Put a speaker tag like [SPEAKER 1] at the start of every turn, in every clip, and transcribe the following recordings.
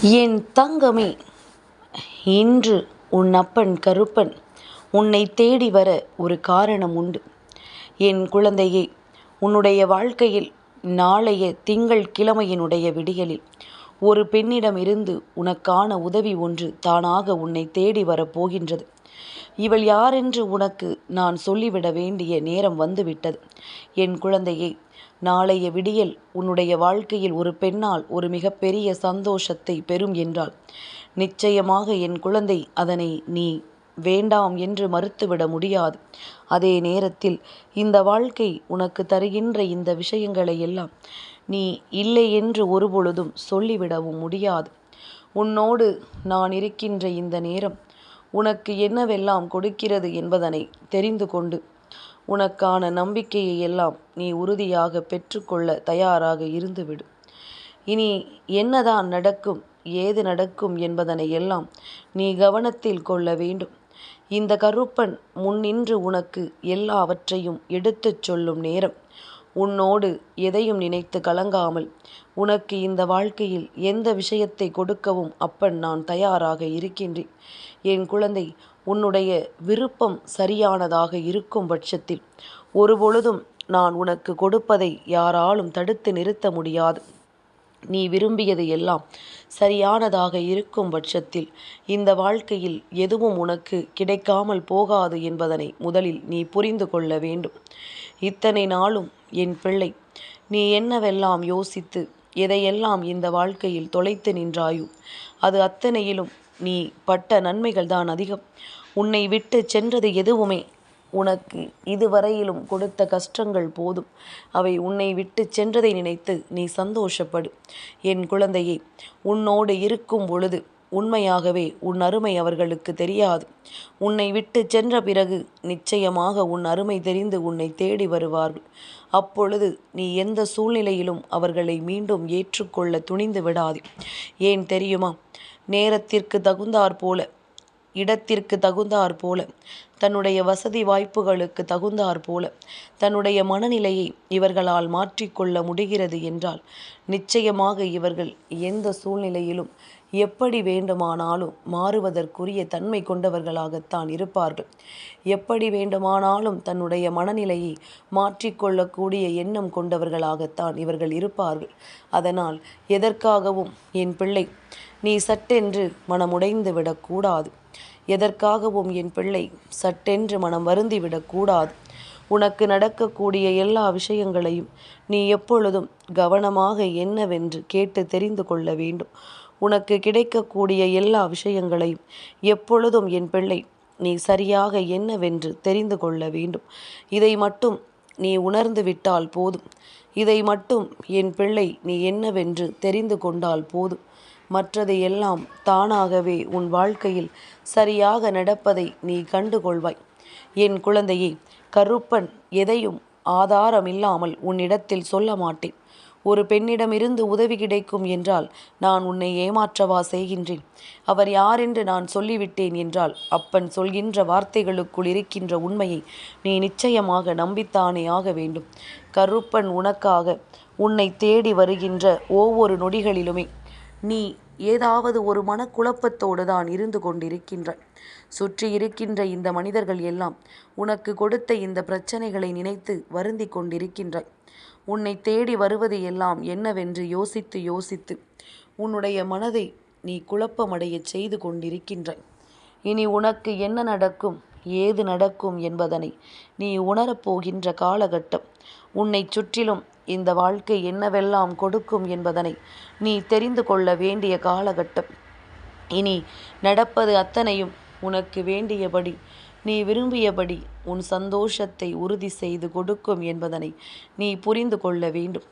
[SPEAKER 1] என் தங்கமே இன்று உன் அப்பன் கருப்பன் உன்னை தேடி வர ஒரு காரணம் உண்டு. என் குழந்தையே உன்னுடைய வாழ்க்கையில் நாளைய திங்கள் கிழமையினுடைய விடியலில் ஒரு பெண்ணிடமிருந்து உனக்கான உதவி ஒன்று தானாக உன்னை தேடி வரப்போகின்றது இவள் யாரென்று உனக்கு நான் சொல்லிவிட வேண்டிய நேரம் வந்துவிட்டது. என் குழந்தையை நாளைய விடியல் உன்னுடைய வாழ்க்கையில் ஒரு பெண்ணால் ஒரு மிகப்பெரிய சந்தோஷத்தை பெறும் என்றால் நிச்சயமாக என் குழந்தை அதனை நீ வேண்டாம் என்று மறுத்துவிட முடியாது. அதே நேரத்தில் இந்த வாழ்க்கை உனக்கு தருகின்ற இந்த விஷயங்களை எல்லாம் நீ இல்லை என்று ஒருபொழுதும் சொல்லிவிடவும் முடியாது. உன்னோடு நான் இருக்கின்ற இந்த நேரம் உனக்கு என்னவெல்லாம் கொடுக்கிறது என்பதனை தெரிந்து கொண்டு உனக்கான நம்பிக்கையை எல்லாம் நீ உறுதியாக பெற்றுக்கொள்ள தயாராக இருந்துவிடு. இனி என்னதான் நடக்கும் ஏது நடக்கும் என்பதனை எல்லாம் நீ கவனத்தில் கொள்ள வேண்டும். இந்த கருப்பன் முன்னின்று உனக்கு எல்லாவற்றையும் எடுத்துச் சொல்லும் நேரம். உன்னோடு எதையும் நினைத்து கலங்காமல் உனக்கு இந்த வாழ்க்கையில் எந்த விஷயத்தை கொடுக்கவும் அப்பன் நான் தயாராக இருக்கின்றேன். என் குழந்தை உன்னுடைய விருப்பம் சரியானதாக இருக்கும் பட்சத்தில் ஒருபொழுதும் நான் உனக்கு கொடுப்பதை யாராலும் தடுத்து நிறுத்த முடியாது. நீ விரும்பியது எல்லாம் சரியானதாக இருக்கும் பட்சத்தில் இந்த வாழ்க்கையில் எதுவும் உனக்கு கிடைக்காமல் போகாது என்பதனை முதலில் நீ புரிந்து கொள்ள வேண்டும். இத்தனை நாளும் என் பிள்ளை நீ என்னவெல்லாம் யோசித்து எதையெல்லாம் இந்த வாழ்க்கையில் தொலைத்து நின்றாயோ அது அத்தனையிலும் நீ பட்ட நன்மைகள் தான் அதிகம். உன்னை விட்டு சென்றது எதுவுமே. உனக்கு இதுவரையிலும் கொடுத்த கஷ்டங்கள் போதும். அவை உன்னை விட்டு சென்றதை நினைத்து நீ சந்தோஷப்படு. என் குழந்தையே உன்னோடு இருக்கும் பொழுது உண்மையாகவே உன் அருமை அவர்களுக்கு தெரியாது. உன்னை விட்டு சென்ற பிறகு நிச்சயமாக உன் அருமை தெரிந்து உன்னை தேடி வருவார்கள். அப்பொழுது நீ எந்த சூழ்நிலையிலும் அவர்களை மீண்டும் ஏற்றுக்கொள்ள துணிந்து விடாதே. ஏன் தெரியுமா? நேரத்திற்கு தகுந்தாற் போல இடத்திற்கு தகுந்தாற் போல தன்னுடைய வசதி வாய்ப்புகளுக்கு தகுந்தாற் போல தன்னுடைய மனநிலையை இவர்களால் மாற்றிக்கொள்ள முடிகிறது என்றால் நிச்சயமாக இவர்கள் எந்த சூழ்நிலையிலும் எப்படி வேண்டுமானாலும் மாறுவதற்குரிய தன்மை கொண்டவர்களாகத்தான் இருப்பார்கள். எப்படி வேண்டுமானாலும் தன்னுடைய மனநிலையை மாற்றிக்கொள்ளக்கூடிய எண்ணம் கொண்டவர்களாகத்தான் இவர்கள் இருப்பார்கள். அதனால் எதற்காகவும் என் பிள்ளை நீ சட்டென்று மனமுடைந்து விடக்கூடாது. எதற்காகவும் என் பிள்ளை சட்டென்று மனம் வருந்திவிடக்கூடாது உனக்கு நடக்கக்கூடிய எல்லா விஷயங்களையும் நீ எப்பொழுதும் கவனமாக என்னவென்று கேட்டு தெரிந்து கொள்ள வேண்டும். உனக்கு கிடைக்கக்கூடிய எல்லா விஷயங்களையும் எப்பொழுதும் என் பிள்ளை நீ சரியாக என்னவென்று தெரிந்து கொள்ள வேண்டும். இதை மட்டும் நீ உணர்ந்து விட்டால் போதும். இதை மட்டும் என் பிள்ளை நீ என்னவென்று தெரிந்து கொண்டால் போதும். மற்றது எல்லாம் தானாகவே உன் வாழ்க்கையில் சரியாக நடப்பதை நீ கண்டுகொள்வாய் என் குழந்தையே கருப்பன் எதையும் ஆதாரமில்லாமல் உன்னிடத்தில் சொல்ல மாட்டேன். ஒரு பெண்ணிடமிருந்து உதவி கிடைக்கும் என்றால் நான் உன்னை ஏமாற்றவா செய்கின்றேன். அவர் யாரென்று நான் சொல்லிவிட்டேன் என்றால் அப்பன் சொல்கின்ற வார்த்தைகளுக்குள் இருக்கின்ற உண்மையை நீ நிச்சயமாக நம்பித்தானே ஆக வேண்டும். கருப்பன் உனக்காக உன்னை தேடி வருகின்ற ஒவ்வொரு நொடிகளிலுமே நீ ஏதாவது ஒரு மனக்குழப்பத்தோடு தான் இருந்து கொண்டிருக்கின்றாய். சுற்றி இருக்கின்ற இந்த மனிதர்கள் எல்லாம் உனக்கு கொடுத்த இந்த பிரச்சனைகளை நினைத்து வருந்தி கொண்டிருக்கின்றாய். உன்னை தேடி வருவது எல்லாம் என்னவென்று யோசித்து யோசித்து உன்னுடைய மனதை நீ குழப்பமடையச் செய்து கொண்டிருக்கின்றாய் இனி உனக்கு என்ன நடக்கும் ஏது நடக்கும் என்பதனை நீ உணரப்போகின்ற காலகட்டம். உன்னை சுற்றிலும் இந்த வாழ்க்கை என்னவெல்லாம் கொடுக்கும் என்பதனை நீ தெரிந்து கொள்ள வேண்டிய காலகட்டம். இனி நடப்பது அத்தனையும் உனக்கு வேண்டியபடி நீ விரும்பியபடி உன் சந்தோஷத்தை உறுதி செய்து கொடுக்கும் என்பதனை நீ புரிந்து கொள்ள வேண்டும்.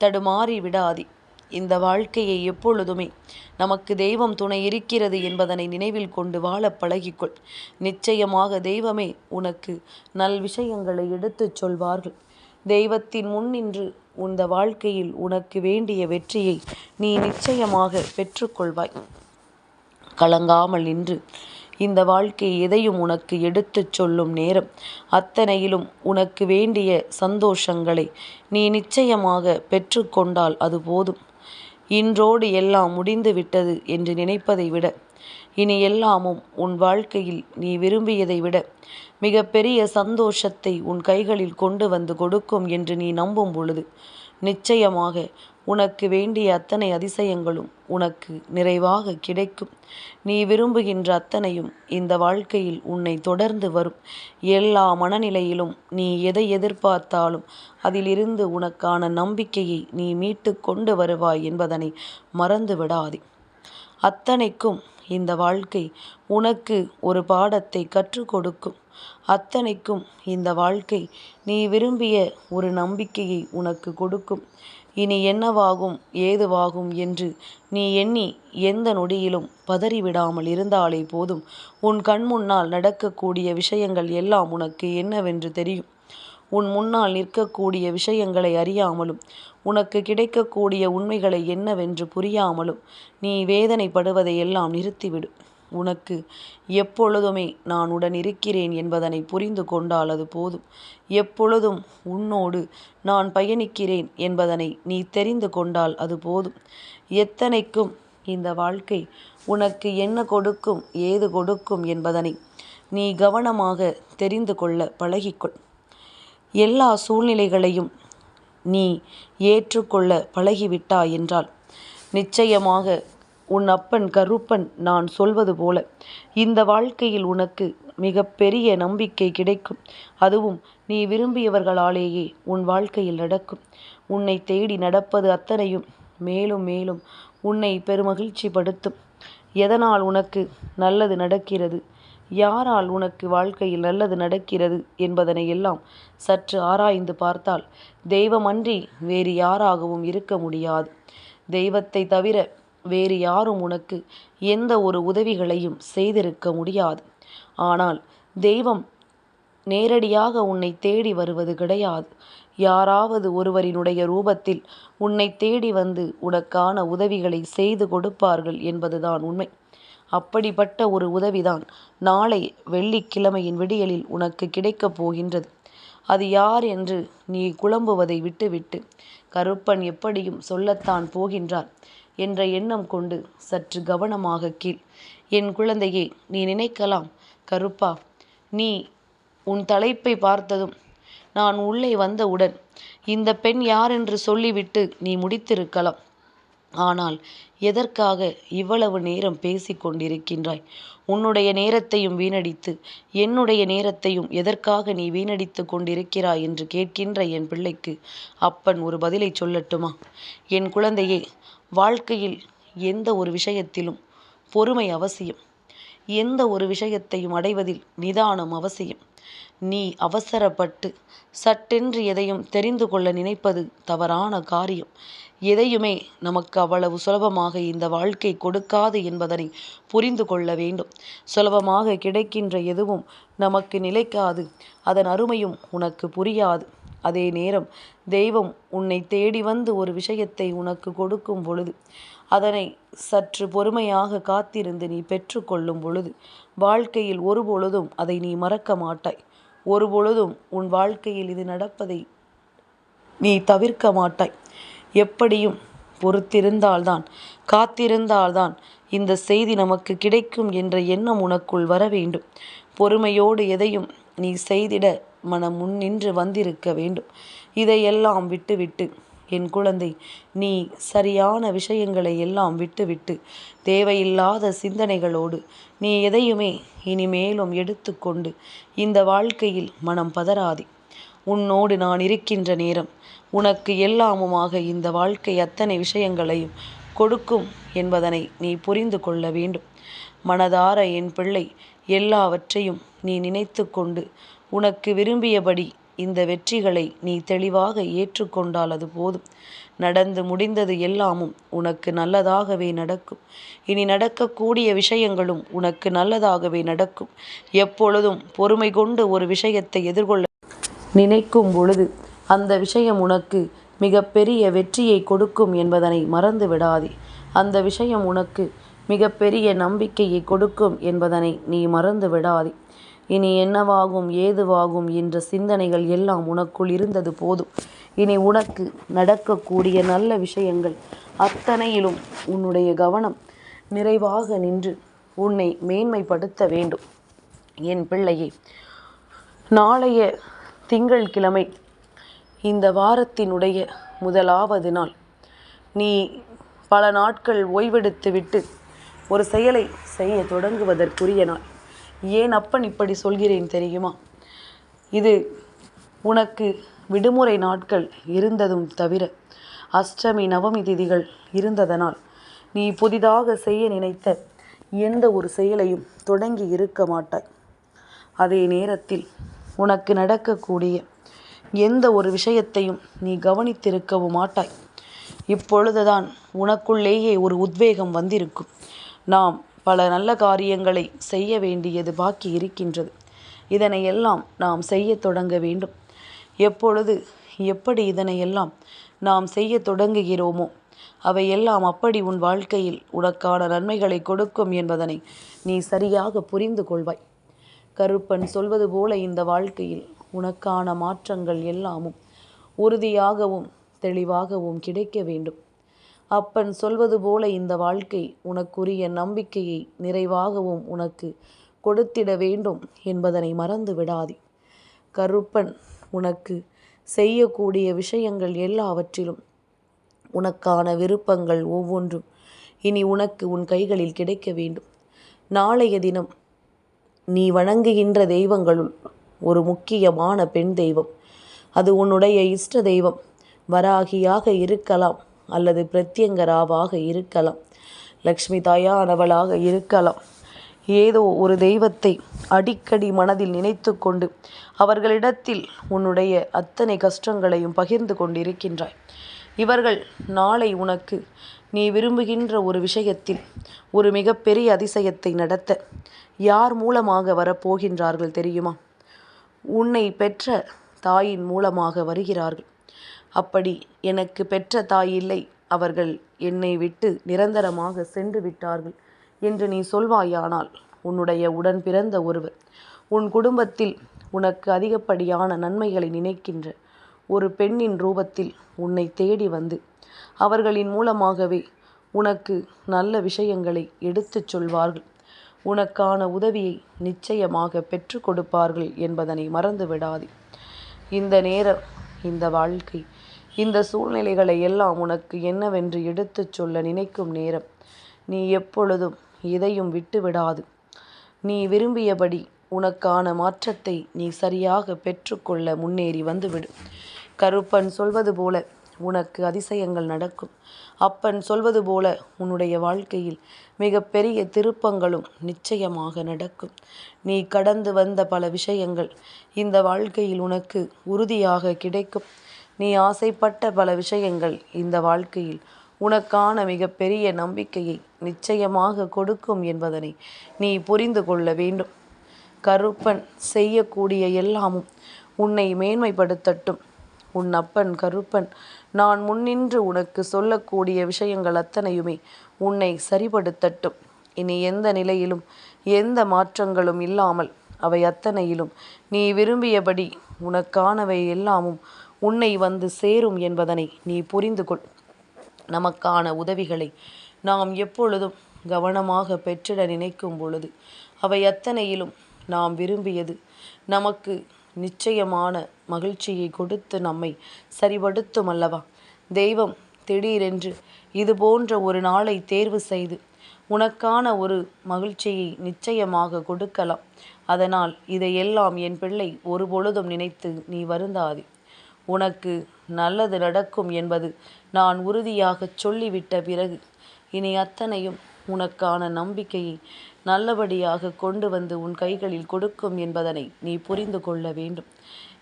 [SPEAKER 1] தடுமாறி விடாதி. இந்த வாழ்க்கையை எப்பொழுதுமே நமக்கு தெய்வம் துணை இருக்கிறது என்பதனை நினைவில் கொண்டு வாழ பழகிக்கொள். நிச்சயமாக தெய்வமே உனக்கு நல் விஷயங்களை எடுத்துச் சொல்வார்கள். தெய்வத்தின் முன் நின்று உந்த வாழ்க்கையில் உனக்கு வேண்டிய வெற்றியை நீ நிச்சயமாக பெற்றுக்கொள்வாய். கலங்காமல் நின்று இந்த வாழ்க்கை எதையும் உனக்கு எடுத்துச் சொல்லும் நேரம். அத்தனையிலும் உனக்கு வேண்டிய சந்தோஷங்களை நீ நிச்சயமாக பெற்றுக்கொண்டால் அது போதும். இன்றோடு எல்லாம் முடிந்து விட்டது என்று நினைப்பதை விட இனி எல்லாமும் உன் வாழ்க்கையில் நீ விரும்பியதை விட மிகப்பெரிய சந்தோஷத்தை உன் கைகளில் கொண்டு வந்து கொடுக்கும் என்று நீ நம்பும் பொழுது நிச்சயமாக உனக்கு வேண்டிய அத்தனை அதிசயங்களும் உனக்கு நிறைவாக கிடைக்கும். நீ விரும்புகின்ற அத்தனையும் இந்த வாழ்க்கையில் உன்னை தொடர்ந்து வரும். எல்லா மனநிலையிலும் நீ எதை எதிர்பார்த்தாலும் அதிலிருந்து உனக்கான நம்பிக்கையை நீ மீட்டு கொண்டு வருவாய் என்பதனை மறந்து விடாதே அத்தனைக்கும் இந்த வாழ்க்கை உனக்கு ஒரு பாடத்தை கற்றுக் கொடுக்கும். அத்தனைக்கும் இந்த வாழ்க்கை நீ விரும்பிய ஒரு நம்பிக்கையை உனக்கு கொடுக்கும். இனி என்னவாகும் ஏதுவாகும் என்று நீ எண்ணி எந்த நொடியிலும் பதறிவிடாமல் இருந்தாலே போதும். உன் கண் முன்னால் நடக்கக்கூடிய விஷயங்கள் எல்லாம் உனக்கு என்னவென்று தெரியும். உன் முன்னால் நிற்கக்கூடிய விஷயங்களை அறியாமலும் உனக்கு கிடைக்கக்கூடிய உண்மைகளை என்னவென்று புரியாமலும் நீ வேதனைப்படுவதை எல்லாம் நிறுத்திவிடு. உனக்கு எப்பொழுதுமே நான் உடன் இருக்கிறேன் என்பதனை புரிந்து கொண்டால் அது போதும். எப்பொழுதும் உன்னோடு நான் பயணிக்கிறேன் என்பதனை நீ தெரிந்து கொண்டால் அது போதும். எத்தனைக்கும் இந்த வாழ்க்கை உனக்கு என்ன கொடுக்கும் ஏது கொடுக்கும் என்பதனை நீ கவனமாக தெரிந்து கொள்ள பழகிக்கொள். எல்லா சூழ்நிலைகளையும் நீ ஏற்றுக்கொள்ள பழகிவிட்டாய் என்றால் நிச்சயமாக உன் அப்பன் கருப்பன் நான் சொல்வது போல. இந்த வாழ்க்கையில் உனக்கு மிக பெரிய நம்பிக்கை கிடைக்கும். அதுவும் நீ விரும்பியவர்களாலேயே உன் வாழ்க்கையில் நடக்கும். உன்னை தேடி நடப்பது அத்தனையும் மேலும் மேலும் உன்னை பெருமகிழ்ச்சி படுத்தும் எதனால் உனக்கு நல்லது நடக்கிறது? யாரால் உனக்கு வாழ்க்கையில் நல்லது நடக்கிறது என்பதனை எல்லாம் சற்று ஆராய்ந்து பார்த்தால் தெய்வமன்றி வேறு யாராகவும் இருக்க முடியாது. தெய்வத்தை தவிர வேறு யாரும் உனக்கு எந்த ஒரு உதவிகளையும் செய்திருக்க முடியாது. ஆனால் தெய்வம் நேரடியாக உன்னை தேடி வருவது கிடையாது. யாராவது ஒருவரினுடைய ரூபத்தில் உன்னை தேடி வந்து உனக்கான உதவிகளை செய்து கொடுப்பார்கள் என்பதுதான் உண்மை. அப்படிப்பட்ட ஒரு உதவிதான் நாளை வெள்ளிக்கிழமையின் விடியலில் உனக்கு கிடைக்கப் போகின்றது. அது யார் என்று நீ குழம்புவதை விட்டுவிட்டு கருப்பன் எப்படியும் சொல்லத்தான் போகின்றார் என்ற எண்ணம் கொண்டு சற்று கவனமாக கீழ் என் குழந்தையே நீ நினைக்கலாம். கருப்பா நீ உன் தலைப்பை பார்த்ததும் நான் உள்ளே வந்தவுடன் இந்த பெண் யார் என்று சொல்லிவிட்டு நீ முடித்திருக்கலாம். ஆனால் எதற்காக இவ்வளவு நேரம் பேசிக் கொண்டிருக்கின்றாய்? உன்னுடைய நேரத்தையும் வீணடித்து என்னுடைய நேரத்தையும் எதற்காக நீ வீணடித்து கொண்டிருக்கிறாய் என்று கேட்கின்ற என் பிள்ளைக்கு அப்பன் ஒரு பதிலை சொல்லட்டுமா? என் குழந்தையே வாழ்க்கையில் எந்த ஒரு விஷயத்திலும் பொறுமை அவசியம். எந்த ஒரு விஷயத்தையும் அடைவதில் நிதானம் அவசியம். நீ அவசரப்பட்டு சட்டென்று எதையும் தெரிந்து கொள்ள நினைப்பது தவறான காரியம். எதையுமே நமக்கு அவ்வளவு சுலபமாக இந்த வாழ்க்கை கொடுக்காது என்பதனை புரிந்து கொள்ள வேண்டும். சுலபமாக கிடைக்கின்ற எதுவும் நமக்கு நிலைக்காது. அதன் அருமையும் உனக்கு புரியாது. அதே நேரம் தெய்வம் உன்னை தேடி வந்து ஒரு விஷயத்தை உனக்கு கொடுக்கும் பொழுது அதனை சற்று பொறுமையாக காத்திருந்து நீ பெற்றுக்கொள்ளும் பொழுது வாழ்க்கையில் ஒரு பொழுதும் அதை நீ மறக்க மாட்டாய். ஒரு பொழுதும் உன் வாழ்க்கையில் இது நடப்பதை நீ தவிர்க்க மாட்டாய். எப்படியும் பொறுத்திருந்தால்தான் காத்திருந்தால்தான் இந்த செய்தி நமக்கு கிடைக்கும் என்ற எண்ணம் உனக்குள் வர வேண்டும் பொறுமையோடு எதையும் நீ செய்திட மனம் முன்னின்று வந்திருக்க வேண்டும். இதையெல்லாம் விட்டுவிட்டு என் குழந்தை நீ சரியான விஷயங்களை எல்லாம் விட்டுவிட்டு தேவையில்லாத சிந்தனைகளோடு நீ எதையுமே இனிமேலும் எடுத்துக்கொண்டு இந்த வாழ்க்கையில் மனம் பதறாதே. உன்னோடு நான் இருக்கின்ற நேரம் உனக்கு எல்லாமுமாக இந்த வாழ்க்கை அத்தனை விஷயங்களையும் கொடுக்கும் என்பதனை நீ புரிந்து கொள்ள வேண்டும். மனதார என் பிள்ளை எல்லாவற்றையும் நீ நினைத்து கொண்டு உனக்கு விரும்பியபடி இந்த வெற்றிகளை நீ தெளிவாக ஏற்றுக்கொண்டால் அது போதும். நடந்து முடிந்தது எல்லாமும் உனக்கு நல்லதாகவே நடக்கும். இனி நடக்கக்கூடிய விஷயங்களும் உனக்கு நல்லதாகவே நடக்கும். எப்பொழுதும் பொறுமை கொண்டு ஒரு விஷயத்தை எதிர்கொள்ள நினைக்கும் பொழுது அந்த விஷயம் உனக்கு மிகப்பெரிய வெற்றியை கொடுக்கும் என்பதனை மறந்து விடாதே. அந்த விஷயம் உனக்கு மிகப்பெரிய நம்பிக்கையை கொடுக்கும் என்பதனை நீ மறந்து விடாதே. இனி என்னவாகும் ஏதுவாகும் என்ற சிந்தனைகள் எல்லாம் உனக்குள் இருந்தது போதும். இனி உனக்கு நடக்கக்கூடிய நல்ல விஷயங்கள் அத்தனையிலும் உன்னுடைய கவனம் நிறைவாக நின்று உன்னை மேன்மைப்படுத்த வேண்டும். என் பிள்ளையே நாளைய திங்கள் கிழமை இந்த வாரத்தினுடைய முதலாவது நாள். நீ பல நாட்கள் ஓய்வெடுத்துவிட்டு ஒரு செயலை செய்ய தொடங்குவதற்குரிய நாள். ஏன் அப்பன் இப்படி சொல்கிறேன் தெரியுமா? இது உனக்கு விடுமுறை நாட்கள் இருந்ததும் தவிர அஷ்டமி நவமி திதிகள் இருந்ததனால் நீ புதிதாக செய்ய நினைத்த எந்த ஒரு செயலையும் தொடங்கி இருக்க மாட்டாய். அதே நேரத்தில் உனக்கு நடக்கக்கூடிய எந்த ஒரு விஷயத்தையும் நீ கவனித்திருக்கவும் மாட்டாய். இப்பொழுதுதான் உனக்குள்ளேயே ஒரு உத்வேகம் வந்திருக்கும். நாம் பல நல்ல காரியங்களை செய்ய வேண்டியது பாக்கி இருக்கின்றது. இதனை எல்லாம் நாம் செய்ய தொடங்க வேண்டும். எப்பொழுது எப்படி இதனையெல்லாம் நாம் செய்ய தொடங்குகிறோமோ அவையெல்லாம் அப்படி உன் வாழ்க்கையில் உனக்கான நன்மைகளை கொடுக்கும் என்பதனை நீ சரியாக புரிந்து கொள்வாய். கருப்பன் சொல்வது போல இந்த வாழ்க்கையில் உனக்கான மாற்றங்கள் எல்லாமும் உறுதியாகவும் தெளிவாகவும் கிடைக்க வேண்டும். அப்பன் சொல்வது போல இந்த வாழ்க்கை உனக்குரிய நம்பிக்கையை நிறைவாகவும் உனக்கு கொடுத்திட வேண்டும் என்பதனை மறந்து விடாதே. கருப்பன் உனக்கு செய்யக்கூடிய விஷயங்கள் எல்லாவற்றிலும் உனக்கான விருப்பங்கள் ஒவ்வொன்றும் இனி உனக்கு உன் கைகளில் கிடைக்க வேண்டும். நாளைய தினம் நீ வணங்குகின்ற தெய்வங்களுள் ஒரு முக்கியமான பெண் தெய்வம். அது உன்னுடைய இஷ்ட தெய்வம். வராகியாக இருக்கலாம். அல்லது பிரத்யங்கராவாக இருக்கலாம். லக்ஷ்மி தாயானவளாக இருக்கலாம். ஏதோ ஒரு தெய்வத்தை அடிக்கடி மனதில் நினைத்து கொண்டு அவர்களிடத்தில் உன்னுடைய அத்தனை கஷ்டங்களையும் பகிர்ந்து கொண்டிருக்கின்றாய். இவர்கள் நாளை உனக்கு நீ விரும்புகின்ற ஒரு விஷயத்தில் ஒரு மிகப்பெரிய அதிசயத்தை நடத்த யார் மூலமாக வரப்போகின்றார்கள் தெரியுமா? உன்னை பெற்ற தாயின் மூலமாக வருகிறார்கள். அப்படி எனக்கு பெற்ற தாயில்லை அவர்கள் என்னை விட்டு நிரந்தரமாக சென்று விட்டார்கள் என்று நீ சொல்வாயானால் உன்னுடைய உடன் பிறந்த ஒருவர் உன் குடும்பத்தில் உனக்கு அதிகப்படியான நன்மைகளை நினைக்கின்ற ஒரு பெண்ணின் ரூபத்தில் உன்னை தேடி வந்து அவர்களின் மூலமாகவே உனக்கு நல்ல விஷயங்களை எடுத்துச் சொல்வார்கள். உனக்கான உதவியை நிச்சயமாக பெற்று கொடுப்பார்கள் என்பதனை மறந்து விடாதே இந்த நேரம் இந்த வாழ்க்கை இந்த சூழ்நிலைகளை எல்லாம் உனக்கு என்னவென்று எடுத்துச் சொல்ல நினைக்கும் நேரம். நீ எப்பொழுதும் இதையும் விட்டு விடாது நீ விரும்பியபடி உனக்கான மாற்றத்தை நீ சரியாக பெற்றுக்கொள்ள முன்னேறி வந்துவிடு. கருப்பன் சொல்வது போல உனக்கு அதிசயங்கள் நடக்கும். அப்பன் சொல்வது போல உன்னுடைய வாழ்க்கையில் மிக பெரிய திருப்பங்களும் நிச்சயமாக நடக்கும். நீ கடந்து வந்த பல விஷயங்கள் இந்த வாழ்க்கையில் உனக்கு உறுதியாக கிடைக்கும். நீ ஆசைப்பட்ட பல விஷயங்கள் இந்த வாழ்க்கையில். உனக்கான மிகப்பெரிய நம்பிக்கையை நிச்சயமாக கொடுக்கும் என்பதனை நீ புரிந்து கொள்ள வேண்டும். கருப்பன் செய்யக்கூடிய எல்லாமும் உன்னை மேன்மைப்படுத்தட்டும். உன் அப்பன் கருப்பன் நான் முன்னின்று உனக்கு சொல்லக்கூடிய விஷயங்கள் அத்தனையுமே உன்னை சரிபடுத்தட்டும் இனி எந்த நிலையிலும் எந்த மாற்றங்களும் இல்லாமல் அவை அத்தனையிலும் நீ விரும்பியபடி உனக்கானவை எல்லாமும் உன்னை வந்து சேரும் என்பதனை நீ புரிந்து கொள் நமக்கான உதவிகளை நாம் எப்பொழுதும் கவனமாக பெற்றிட நினைக்கும் பொழுது அவை அத்தனையிலும் நாம் விரும்பியது நமக்கு நிச்சயமான மகிழ்ச்சியை கொடுத்து நம்மை சரிபடுத்தும் அல்லவா? தெய்வம் திடீரென்று இது போன்ற ஒரு நாளை தேர்வு செய்து உனக்கான ஒரு மகிழ்ச்சியை நிச்சயமாக கொடுக்கலாம். அதனால் இதையெல்லாம் என் பிள்ளை ஒரு பொழுதும் நினைத்து நீ வருந்தாதே. உனக்கு நல்லது நடக்கும் என்பது நான் உறுதியாகச் சொல்லிவிட்ட பிறகு இனி அத்தனையும் உனக்கான நம்பிக்கையை நல்லபடியாக கொண்டு வந்து உன் கைகளில் கொடுக்கும் என்பதனை நீ புரிந்து கொள்ள வேண்டும்.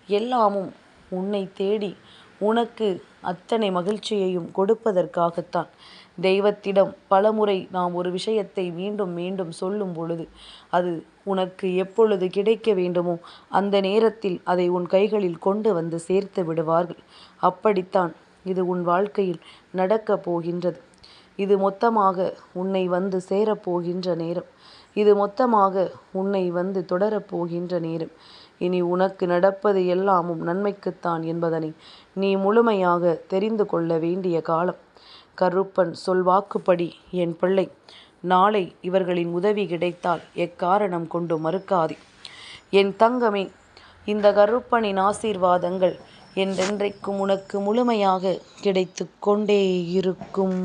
[SPEAKER 1] எல்லாமும் உன்னை தேடி உனக்கு அத்தனை மகிழ்ச்சியையும் கொடுப்பதற்காகத்தான் தெய்வத்திடம் பலமுறை நாம் ஒரு விஷயத்தை மீண்டும் மீண்டும் சொல்லும் பொழுது அது உனக்கு எப்பொழுது கிடைக்க வேண்டுமோ அந்த நேரத்தில் அதை உன் கைகளில் கொண்டு வந்து சேர்த்து விடுவார்கள். அப்படித்தான் இது உன் வாழ்க்கையில் நடக்கப் போகின்றது. இது மொத்தமாக உன்னை வந்து சேரப்போகின்ற நேரம். இது மொத்தமாக உன்னை வந்து தொடரப்போகின்ற நேரம். இனி உனக்கு நடப்பது எல்லாமும் நன்மைக்குத்தான் என்பதனை நீ முழுமையாக தெரிந்து கொள்ள வேண்டிய காலம். கருப்பன் சொல்வாக்குப்படி என் பிள்ளை நாளை இவர்களின் உதவி கிடைத்தால் எக்காரணம் கொண்டு மறுக்காதே? என் தங்கமே இந்த கருப்பனின் ஆசீர்வாதங்கள் என்றென்றைக்கும் உனக்கு முழுமையாக கிடைத்து கொண்டே இருக்கும்.